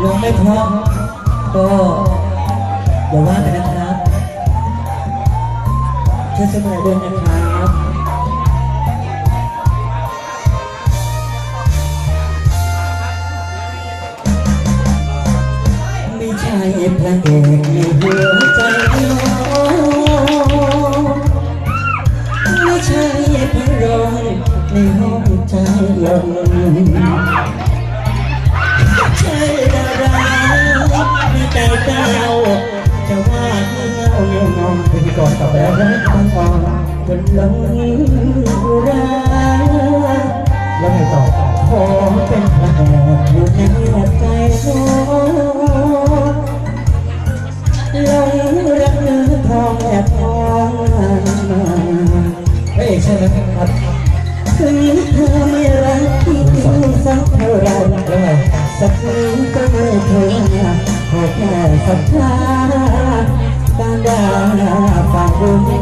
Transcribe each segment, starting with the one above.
ลงไม่พราะก็อย่าว่ากันนะครับช่วยสมัยด้วยนะครับไม่ใช่พระเอกในหัวใจน้องไม่ใช่พระรองในห้องใจลม จนหลงรักแล้วไงต่อขอเป็นพระเอกอยู่ในใจน้องหลงรักเนื้อทองแอบมองมาพระเอกใช่ไหมครับถึงเธอไม่รักที่สักเท่าไรแล้วไงสักนิดก็ไม่เธอขอแค่ศรัทธาการด่าฝากดู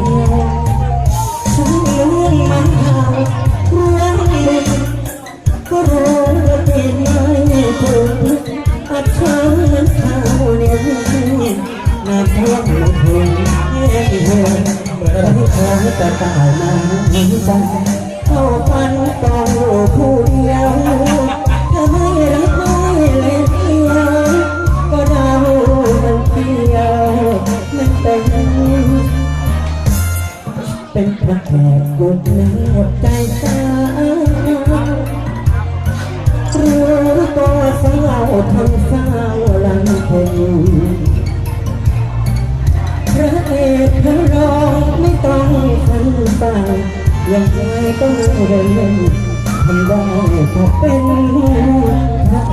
ตายมาหินใจเข้าฟันกองอยู่ผู้เดียวถ้าไม่รักไม่เล่นเดียวก็เดามันเดียวมันเป็นเป็นพระแขกกุดในหัวใจสาวรู้ตัวสาวทำสา ทันไปยังไงก็ไม่ได้เล่นทำได้แค่เป็นพระเอกรัก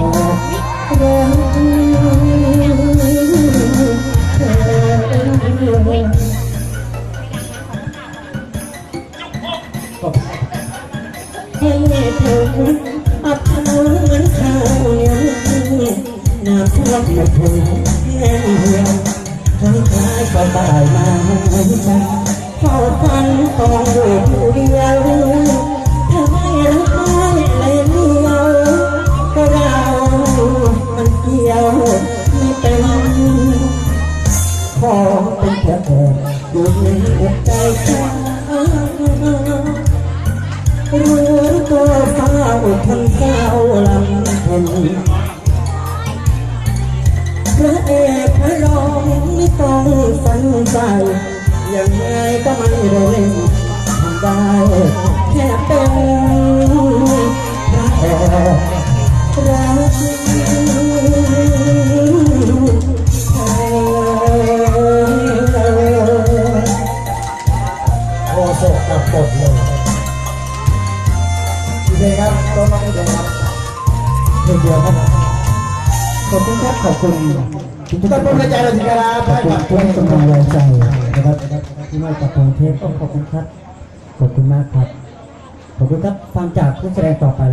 เธอให้เธออับเหมือนข้าวเหนียวน้ำท่วมมาถึงแห้งเหี่ยวคล้ายคล้ายก็ตายมาให้ใจ เฝ้าฝันต้องอยู่ผู้เดียวถ้าไม่รักไม่เลยเดียวก็เรามันเกี่ยวไม่เป็นขอเป็นแค่แค่อยู่ในหัวใจฉันรู้ตัวเฝ้าคนเฝ้าลำพันพระเอกพระรองไม่ต้องฝันใจ ยังไงก็ไม่ได้เล่นทำได้แค่เป็นพระเอกรักเธอโอโซกับเลยดีเลยครับต้นน้องดีเลยครับเพลงเดียวครับขอบคุณครับขอบคุณ ทุกต้ท่านนเป็นกระจายเลยสิครับขอบคุณทุกกำลังแรงใจนะครับที่มาจากกรุงเทพก็ขอบคุณครับ ขอบคุณมากครับ ขอบคุณครับฟังจากผู้แสดงต่อไปแล้ว